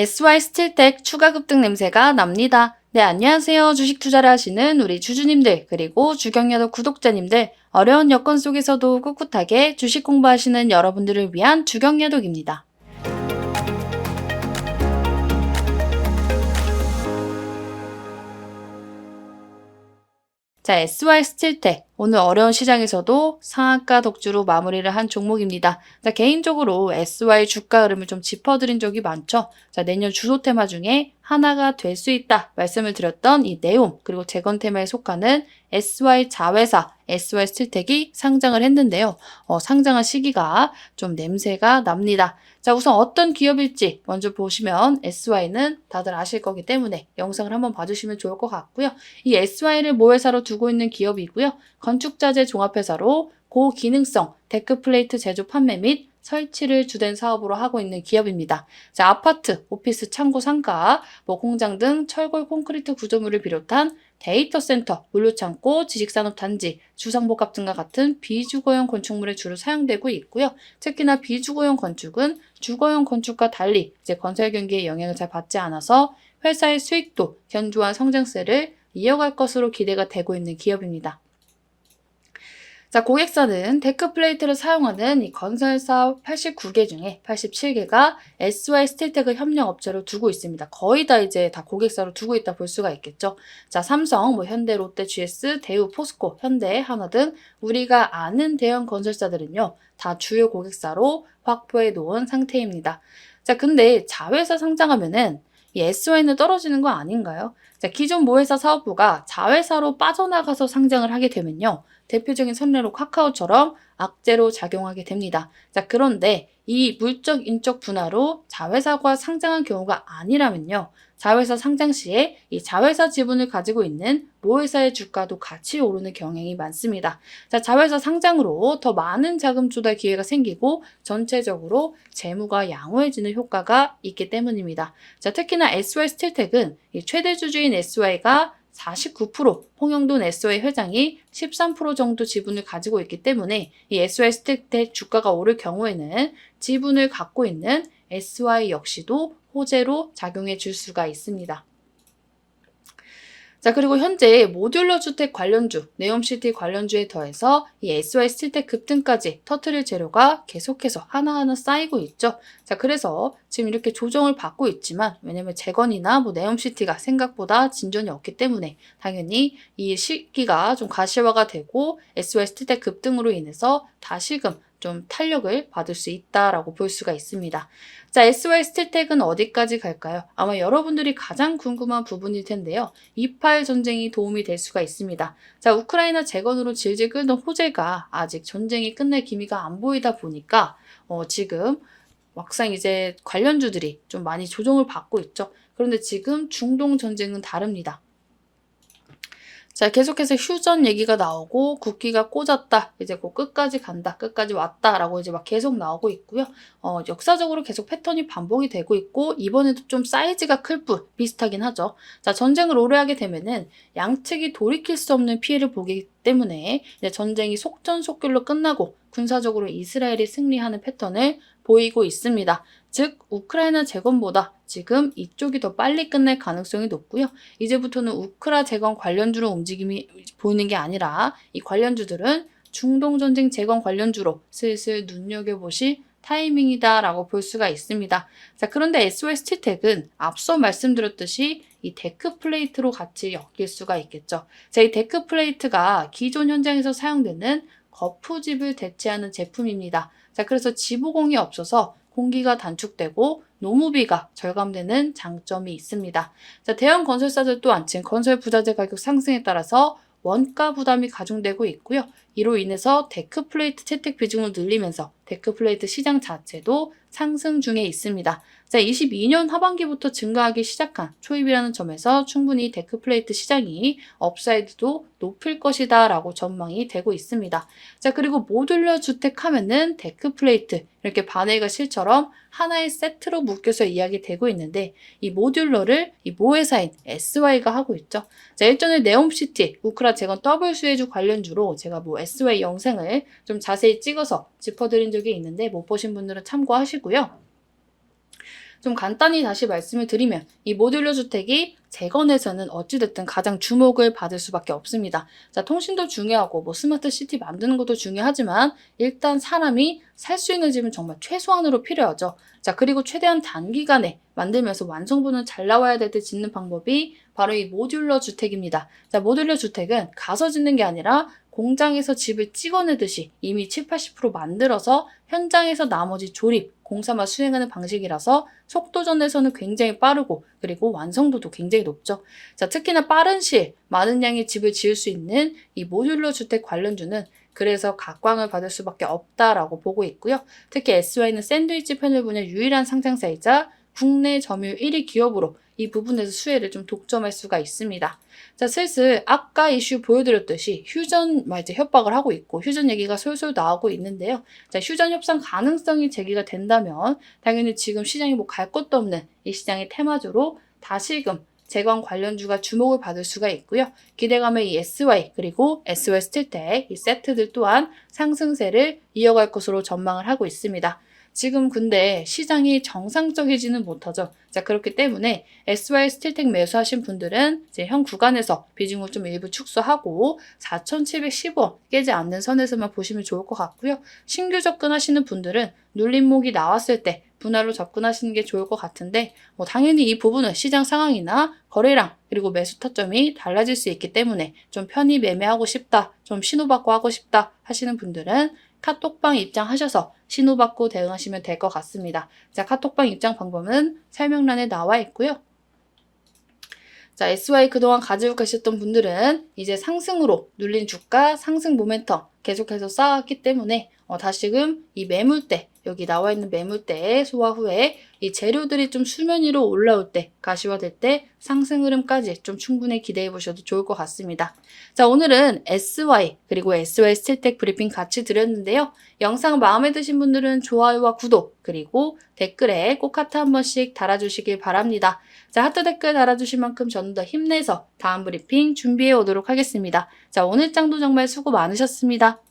SY 스틸텍 추가 급등 냄새가 납니다. 네, 안녕하세요. 주식 투자를 하시는 우리 주주님들, 그리고 주경야도 구독자님들, 어려운 여건 속에서도 꿋꿋하게 주식 공부하시는 여러분들을 위한 주경야독입니다. 자, SY 스틸텍. 오늘 어려운 시장에서도 상한가 독주로 마무리를 한 종목입니다. 자, 개인적으로 SY 주가 흐름을 좀 짚어드린 적이 많죠. 자, 내년 주도 테마 중에 하나가 될 수 있다 말씀을 드렸던 이 네옴 그리고 재건 테마에 속하는 SY 자회사 SY 스틸텍이 상장을 했는데요. 어, 상장한 시기가 좀 냄새가 납니다. 자, 우선 어떤 기업일지 먼저 보시면 SY는 다들 아실 거기 때문에 영상을 한번 봐주시면 좋을 것 같고요. 이 SY를 모회사로 두고 있는 기업이고요. 건축자재 종합회사로 고기능성 데크 플레이트 제조 판매 및 설치를 주된 사업으로 하고 있는 기업입니다. 자, 아파트, 오피스, 창고, 상가, 뭐 공장 등 철골 콘크리트 구조물을 비롯한 데이터 센터, 물류창고, 지식산업단지, 주상복합 등과 같은 비주거용 건축물에 주로 사용되고 있고요. 특히나 비주거용 건축은 주거용 건축과 달리 이제 건설 경기에 영향을 잘 받지 않아서 회사의 수익도 견조한 성장세를 이어갈 것으로 기대가 되고 있는 기업입니다. 자, 고객사는 데크 플레이트를 사용하는 이 건설사 89개 중에 87개가 SY 스틸텍을 협력 업체로 두고 있습니다. 거의 다 이제 다 고객사로 두고 있다 볼 수가 있겠죠. 자, 삼성, 뭐 현대, 롯데, GS, 대우, 포스코, 현대, 한화 등 우리가 아는 대형 건설사들은요. 다 주요 고객사로 확보해 놓은 상태입니다. 자, 근데 자회사 상장하면은 이 SY는 떨어지는 거 아닌가요? 자, 기존 모회사 사업부가 자회사로 빠져나가서 상장을 하게 되면요. 대표적인 선례로 카카오처럼 악재로 작용하게 됩니다. 자, 그런데 이 물적 인적 분할로 자회사가 상장한 경우가 아니라면요. 자회사 상장 시에 이 자회사 지분을 가지고 있는 모회사의 주가도 같이 오르는 경향이 많습니다. 자, 자회사 상장으로 더 많은 자금 조달 기회가 생기고 전체적으로 재무가 양호해지는 효과가 있기 때문입니다. 자, 특히나 SY 스틸텍은 이 최대 주주인 SY가 49%, 홍영돈 SY 회장이 13% 정도 지분을 가지고 있기 때문에 이 SY 스택텍 주가가 오를 경우에는 지분을 갖고 있는 SY 역시도 호재로 작용해 줄 수가 있습니다. 자, 그리고 현재 모듈러 주택 관련주, 네옴시티 관련주에 더해서 이 SY 스틸텍 급등까지 터트릴 재료가 계속해서 하나하나 쌓이고 있죠. 자, 그래서 지금 이렇게 조정을 받고 있지만, 왜냐면 재건이나 뭐 네옴시티가 생각보다 진전이 없기 때문에 당연히 이 시기가 좀 가시화가 되고 SY 스틸텍 급등으로 인해서 다시금 좀 탄력을 받을 수 있다라고 볼 수가 있습니다. 자, SY 스틸텍은 어디까지 갈까요? 아마 여러분들이 가장 궁금한 부분일 텐데요. 이팔 전쟁이 도움이 될 수가 있습니다. 자, 우크라이나 재건으로 질질 끌던 호재가 아직 전쟁이 끝날 기미가 안 보이다 보니까 어, 지금 막상 이제 관련주들이 좀 많이 조정을 받고 있죠. 그런데 지금 중동 전쟁은 다릅니다. 자, 계속해서 휴전 얘기가 나오고 국기가 꽂았다. 이제 그 끝까지 간다. 끝까지 왔다라고 이제 막 계속 나오고 있고요. 어, 역사적으로 계속 패턴이 반복이 되고 있고 이번에도 좀 사이즈가 클 뿐 비슷하긴 하죠. 자, 전쟁을 오래 하게 되면은 양측이 돌이킬 수 없는 피해를 보기 때문에 전쟁이 속전속결로 끝나고 군사적으로 이스라엘이 승리하는 패턴을 보이고 있습니다. 즉 우크라이나 재건보다 지금 이쪽이 더 빨리 끝날 가능성이 높고요. 이제부터는 우크라 재건 관련주로 움직임이 보이는 게 아니라 이 관련주들은 중동 전쟁 재건 관련주로 슬슬 눈여겨보실 타이밍이다라고 볼 수가 있습니다. 자, 그런데 SOS 스틸텍은 앞서 말씀드렸듯이 이 데크 플레이트로 같이 엮일 수가 있겠죠. 자, 이 데크 플레이트가 기존 현장에서 사용되는 거푸집을 대체하는 제품입니다. 자, 그래서 지보공이 없어서 공기가 단축되고 노무비가 절감되는 장점이 있습니다. 자, 대형 건설사들 또한 지금 건설 부자재 가격 상승에 따라서 원가 부담이 가중되고 있고요. 이로 인해서 데크 플레이트 채택 비중을 늘리면서 데크 플레이트 시장 자체도 상승 중에 있습니다. 자, 22년 하반기부터 증가하기 시작한 초입이라는 점에서 충분히 데크 플레이트 시장이 업사이드도 높을 것이다 라고 전망이 되고 있습니다. 자, 그리고 모듈러 주택 하면은 데크 플레이트 이렇게 바넬과 실처럼 하나의 세트로 묶여서 이야기되고 있는데 이 모듈러를 이 모회사인 SY가 하고 있죠. 자, 일전에 네옴시티 우크라 재건 더블 수혜주 관련주로 제가 뭐 SY 영상을 좀 자세히 찍어서 짚어드린 적이 있는데 못 보신 분들은 참고하시고요. 좀 간단히 다시 말씀을 드리면 이 모듈러 주택이 재건에서는 어찌됐든 가장 주목을 받을 수밖에 없습니다. 자, 통신도 중요하고 뭐 스마트 시티 만드는 것도 중요하지만 일단 사람이 살 수 있는 집은 정말 최소한으로 필요하죠. 자, 그리고 최대한 단기간에 만들면서 완성도는 잘 나와야 될 때 짓는 방법이 바로 이 모듈러 주택입니다. 자, 모듈러 주택은 가서 짓는 게 아니라 공장에서 집을 찍어내듯이 이미 7, 80% 만들어서 현장에서 나머지 조립, 공사만 수행하는 방식이라서 속도전에서는 굉장히 빠르고 그리고 완성도도 굉장히 높죠. 자, 특히나 빠른 시일 많은 양의 집을 지을 수 있는 이 모듈러 주택 관련주는 그래서 각광을 받을 수밖에 없다라고 보고 있고요. 특히 SY는 샌드위치 패널 분야 유일한 상장사이자 국내 점유율 1위 기업으로 이 부분에서 수혜를 좀 독점할 수가 있습니다. 자, 슬슬 아까 이슈 보여드렸듯이 휴전 막 이제 협박을 하고 있고 휴전 얘기가 솔솔 나오고 있는데요. 자, 휴전 협상 가능성이 제기가 된다면 당연히 지금 시장이 뭐 갈 것도 없는 이 시장의 테마주로 다시금 재건 관련주가 주목을 받을 수가 있고요. 기대감의 이 SY 그리고 SY 스틸텍 이 세트들 또한 상승세를 이어갈 것으로 전망을 하고 있습니다. 지금 근데 시장이 정상적이지는 못하죠. 자, 그렇기 때문에 SY 스틸텍 매수하신 분들은 이제 현 구간에서 비중을 좀 일부 축소하고 4,710원 깨지 않는 선에서만 보시면 좋을 것 같고요. 신규 접근하시는 분들은 눌림목이 나왔을 때 분할로 접근하시는 게 좋을 것 같은데 뭐 당연히 이 부분은 시장 상황이나 거래량 그리고 매수 타점이 달라질 수 있기 때문에 좀 편히 매매하고 싶다, 좀 신호받고 하고 싶다 하시는 분들은 카톡방 입장하셔서 신호받고 대응하시면 될 것 같습니다. 자, 카톡방 입장 방법은 설명란에 나와 있고요. 자, SY 그동안 가지고 계셨던 분들은 이제 상승으로 눌린 주가 상승 모멘텀 계속해서 쌓았기 때문에 어, 다시금 이 매물대 여기 나와 있는 매물대 소화 후에 이 재료들이 좀 수면 위로 올라올 때 가시화될 때 상승 흐름까지 좀 충분히 기대해 보셔도 좋을 것 같습니다. 자 오늘은 SY 그리고 SY 스틸텍 브리핑 같이 드렸는데요. 영상 마음에 드신 분들은 좋아요와 구독 그리고 댓글에 꼭 하트 한 번씩 달아주시길 바랍니다. 자 하트 댓글 달아주실 만큼 저는 더 힘내서 다음 브리핑 준비해 오도록 하겠습니다. 자 오늘 장도 정말 수고 많으셨습니다.